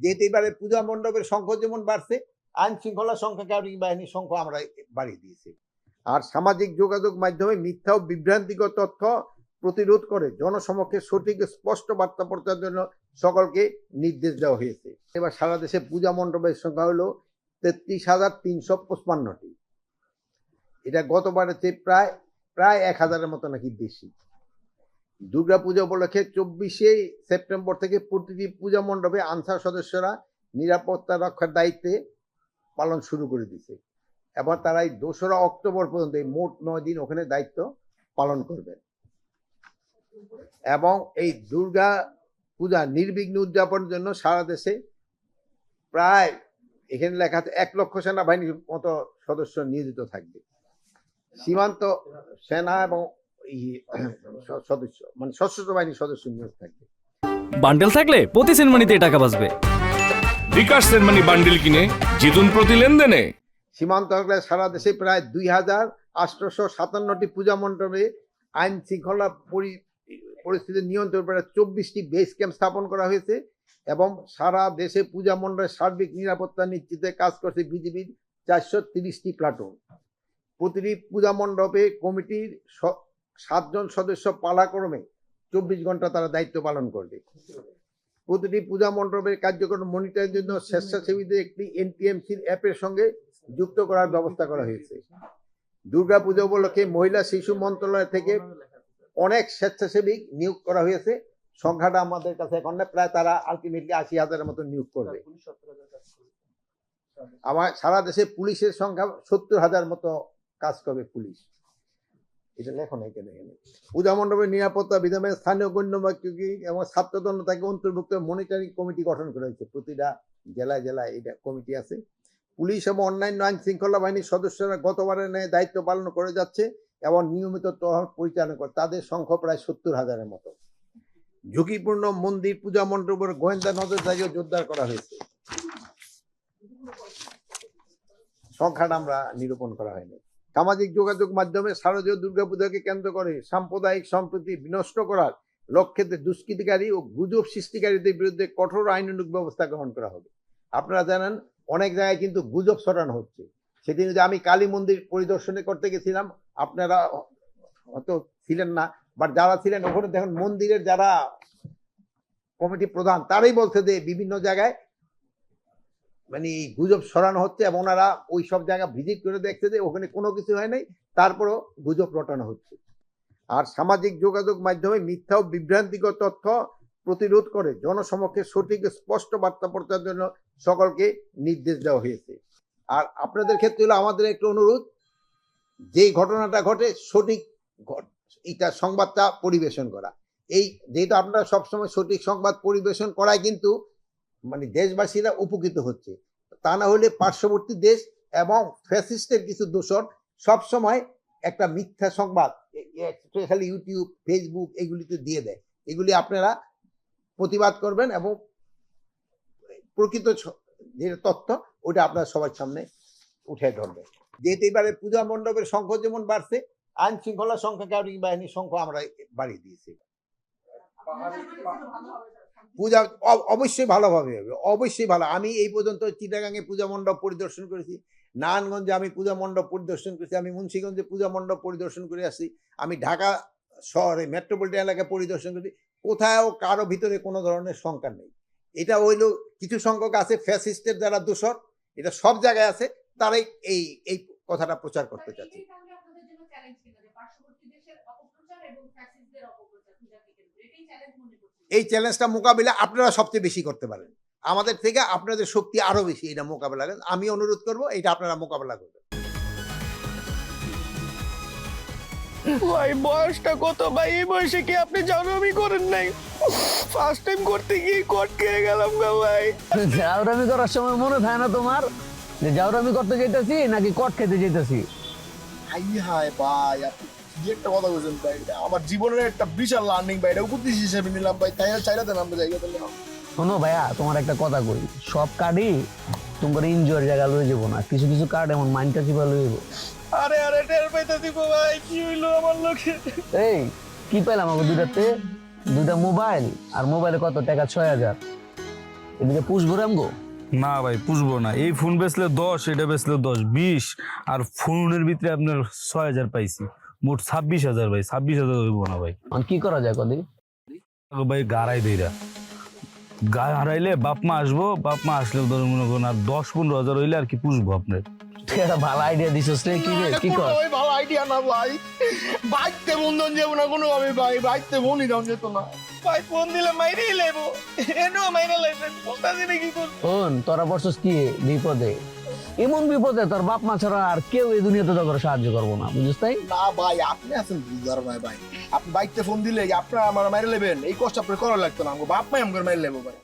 যেহেতু এবারে পূজা মণ্ডপের সংখ্যা যেমন বাড়ছে, আইন শৃঙ্খলা সংখ্যা কারিং বাহিনীর সংখ্যা আমরা বাড়িয়ে দিয়েছি। আর সামাজিক যোগাযোগ মাধ্যমে মিথ্যা ও বিভ্রান্তিকর তথ্য প্রতিরোধ করে জনসমক্ষে সঠিক স্পষ্ট বার্তা প্রচারের জন্য সকলকে নির্দেশ দেওয়া হয়েছে। এবার সারা দেশে পূজা মণ্ডপের সংখ্যা হলো তেত্রিশ হাজার তিনশো পঁচপান্নটি। এটা গতবারের চেয়ে প্রায় প্রায় এক হাজারের মতো নাকি বেশি। দুর্গাপূজা উপলক্ষে চব্বিশে সেপ্টেম্বর থেকে প্রতিটি পূজা মণ্ডপে আনসার সদস্যরা নিরাপত্তা রক্ষার দায়িত্বে পালন শুরু করে দিছে এবার তারা এই দোসরা অক্টোবর পর্যন্ত এই মোট নয় দিন ওখানে দায়িত্ব পালন করবেন এবং এই দুর্গা পূজা নির্বিঘ্ন উদযাপনের জন্য সারা দেশে প্রায় এখানে লেখা আছে এক লক্ষ সেনাবাহিনীর মতো সদস্য নিয়োজিত থাকবে। সীমান্ত সেনা এবং সদস্য মানে সশস্ত্র বাহিনীর সদস্য নিয়োগ থাকবে। বান্ডেল থাকলে প্রতি সেনমানিতে টাকা বাঁচবে। বিকাশ সেনমানি বান্ডিল কিনে জিতুন প্রতি লেনদেনে। সীমান্ত এলাকায় সারা দেশে প্রায় দুই হাজার আটশোশো সাতান্নটি পূজা মণ্ডপে আইন শৃঙ্খলা পরি- পরিস্থিতি নিয়ন্ত্রণ করে চব্বিশটি বেস ক্যাম্প স্থাপন করা হয়েছে এবং সারা দেশে পূজা মণ্ডপের সার্বিক নিরাপত্তা নিশ্চিতে কাজ করছে বিজিবির চারশো তিরিশটি প্লাটুন। প্রতিটি পূজা মণ্ডপে কমিটির সাতজন সদস্য পালাক্রমে চব্বিশ ঘণ্টা তারা দায়িত্ব পালন করবে। প্রতিটি পূজা মণ্ডপের কার্যক্রম মনিটরের জন্য স্বেচ্ছাসেবীদের একটি এনটিএমসির অ্যাপের সঙ্গে যুক্ত করার ব্যবস্থা করা হয়েছে। দুর্গা পুজো উপলক্ষে মহিলা শিশু মন্ত্রণালয় থেকে অনেক স্বেচ্ছাসেবী নিয়োগ করা হয়েছে। সংখ্যাটা আমাদের কাছে এখন প্রায় তারা আলটিমেটলি আশি হাজারের মতো নিয়োগ করবে। আমার সারা দেশে পুলিশের সংখ্যা সত্তর হাজার মতো কাজ করবে পুলিশ। এটা লেখো না এখানে এখানে। পূজা মণ্ডপের নিরাপত্তা বিধানে স্থানীয় গণ্যমান্য এবং ছাত্রদণ্ড তাকে অন্তর্ভুক্ত মনিটরিং কমিটি গঠন করা হয়েছে। প্রতিটা জেলায় জেলায় এটা কমিটি আছে। পুলিশ এবং অন্যান্য আইন শৃঙ্খলা বাহিনীর সদস্যরা গতবারের ন্যায় দায়িত্ব পালন করে যাচ্ছে এবং নিয়মিত তহল পরিচালনা করে। তাদের সংখ্যা প্রায় সত্তর হাজারের মতো। ঝুঁকিপূর্ণ মন্দির, পূজা মণ্ডপের গোয়েন্দা নজরদারিও জোরদার করা হয়েছে। সংখ্যাটা আমরা নিরূপণ করা হয়নি। সামাজিক যোগাযোগ মাধ্যমে শারদীয় দুর্গাপূজাকে কেন্দ্র করে সাম্প্রদায়িক সম্প্রীতি বিনষ্ট করার লক্ষ্যে দুষ্কৃতিকারী ও গুজব সৃষ্টিকারীদের বিরুদ্ধে কঠোর আইনানুগ ব্যবস্থা গ্রহণ করা হবে। আপনারা জানেন, অনেক জায়গায় কিন্তু গুজব ছড়ানো হচ্ছে। সেদিন যে আমি কালী মন্দির পরিদর্শনে করতে গেছিলাম, আপনারা হয়তো ছিলেন না বাট যারা ছিলেন ওখানে দেখুন মন্দিরের যারা কমিটি প্রধান, তারাই বলছে যে বিভিন্ন জায়গায় মানে গুজব ছড়ানো হচ্ছে এবং ওনারা ওই সব জায়গা ভিজিট করে দেখছে যে ওখানে কোনো কিছু হয় নাই, তারপরও গুজব রটানো হচ্ছে। আর সামাজিক যোগাযোগ মাধ্যমে মিথ্যা ও বিভ্রান্তিকর তথ্য প্রতিরোধ করে জনসমক্ষে সঠিক স্পষ্ট বার্তা প্রচারের জন্য সকলকে নির্দেশ দেওয়া হয়েছে। আর আপনাদের ক্ষেত্রে হলো আমাদের একটু অনুরোধ, যেই ঘটনাটা ঘটে সঠিক এটা সংবাদটা পরিবেশন করা। এই যেহেতু আপনারা সবসময় সঠিক সংবাদ পরিবেশন করায় কিন্তু মানে দেশবাসীরা উপকৃত হচ্ছে। তা না হলে পার্শ্ববর্তী দেশ এবং ফ্যাসিস্টের কিছু দোষর সবসময় একটা মিথ্যা সংবাদ স্পেশালি ইউটিউব, ফেসবুক, এগুলিতে দিয়ে দেয়। এগুলি আপনারা প্রতিবাদ করবেন এবং প্রকৃত ছ- যে তথ্য, ওটা আপনারা সবার সামনে উঠে ধরবেন যেহেতু এবারে পূজা মণ্ডপের সংখ্যা যেমন বাড়ছে, আইন শৃঙ্খলা সংখ্যা কারিং বাহিনীর সংখ্যা আমরা বাড়িয়ে দিয়েছি। পূজা অবশ্যই ভালোভাবে হবে অবশ্যই ভালো। আমি এই পর্যন্ত চিটাগাঙে পূজা মণ্ডপ পরিদর্শন করেছি নারায়ণগঞ্জে আমি পূজা মণ্ডপ পরিদর্শন করেছি আমি মুন্সিগঞ্জে পূজা মণ্ডপ পরিদর্শন করে আসছি আমি ঢাকা শহরে মেট্রোপলিটন এলাকায় পরিদর্শন করেছি কোথাও কারও ভিতরে কোনো ধরনের শঙ্কা নেই। এটা হইল কিছু সংখ্যক আছে ফ্যাসিস্টের যারা দোষর এটা সব জায়গায় আছে তারাই এই এই কথাটা প্রচার করতে চাচ্ছে। এবং ফ্যাসিস্টদের অপপ্রচার পূজাকে কেন্দ্র এটাই চ্যালেঞ্জ মনে এই চ্যালেঞ্জটা মোকাবিলা আপনারা সবচেয়ে বেশি করতে পারেন। আমাদের থেকে আপনাদের শক্তি আরও বেশি এটা মোকাবেলা করেন। আমি অনুরোধ করব এটা আপনারা মোকাবেলা করবেন। ভাই বয়সটা কত ভাই? এই বয়সে কি আপনি জানামি করেন নাই? ফার্স্ট টাইম করতে গিয়ে কট খেয়ে গেলাম গা ভাই। জাউরামি করার সময় মনে থাকে না তোমার? যে জাউরামি করতে যেতেছি নাকি কট খেতে যেতেছি হাই হাই ভাই আপনি কি একটা কথা বলছেন ভাই এটা আমার জীবনের একটা বিশাল লার্নিং ভাই এটা উপদেশ হিসেবে নিলাম ভাই তাই আমরা জায়গা শোনো ভাইয়া তোমার একটা কথা কই সব কার্ডই তোমার এনজয়ের জায়গা লয়ে যাব না কিছু কিছু কার্ড এমন মাইন্ডটা চিপা লয়ে যাব? আরে আরে টের পাইতে দিব ভাই কি হইল আমার লোকে এই কি পেলাম আমাকে দুটাতে দুটা মোবাইল আর মোবাইলে কত টাকা? ছয় হাজার। এদিকে পুষবো রে আমগো? না ভাই পুষবো না। এই ফোন বেচলে দশ এটা বেচলে দশ বিশ আর ফোনের ভিতরে আপনার ছয় হাজার পাইছি। মোট ছাব্বিশ হাজার ভাই ছাব্বিশ হাজার হইব না ভাই। এখন কি করা যায় কদি ভাই গাড়াই দেইরা গায়ে হারাইলে বাপ মা আসব বাপ মা আসলে ধরুন মনে করুন আর দশ পনেরো হাজার হইলে আর কি পুষবো আপনার। তুই একটা ভালো আইডিয়া দিছিস রে কি রে কি কর? ওই ভালো আইডিয়া না ভাই। বাইতে বন্ধন যাব না কোনো ভাবে ভাই বাইতে বনই দাম যেত না। ভাই ফোন দিলে মাইরেই লেবো। এনো মাইরে লাইছেন বুঝতাছি না কি করব শোন তোরা বসছিস কি বিপদে? এমন বিপদে তোর বাপ মা ছাড়া আর কেউ এই দুনিয়াতে তোকে সাহায্য করব না, বুঝিস তাই? না ভাই, আপনি আছেন বুঝার ভাই ভাই। আপনি বাইকতে ফোন দিলে আপনারা আমার মাইরে নেবেন। এই কষ্ট আপনার করা লাগতো না, আমাকে বাপ মাই আমার মাইরে নেব ভাই।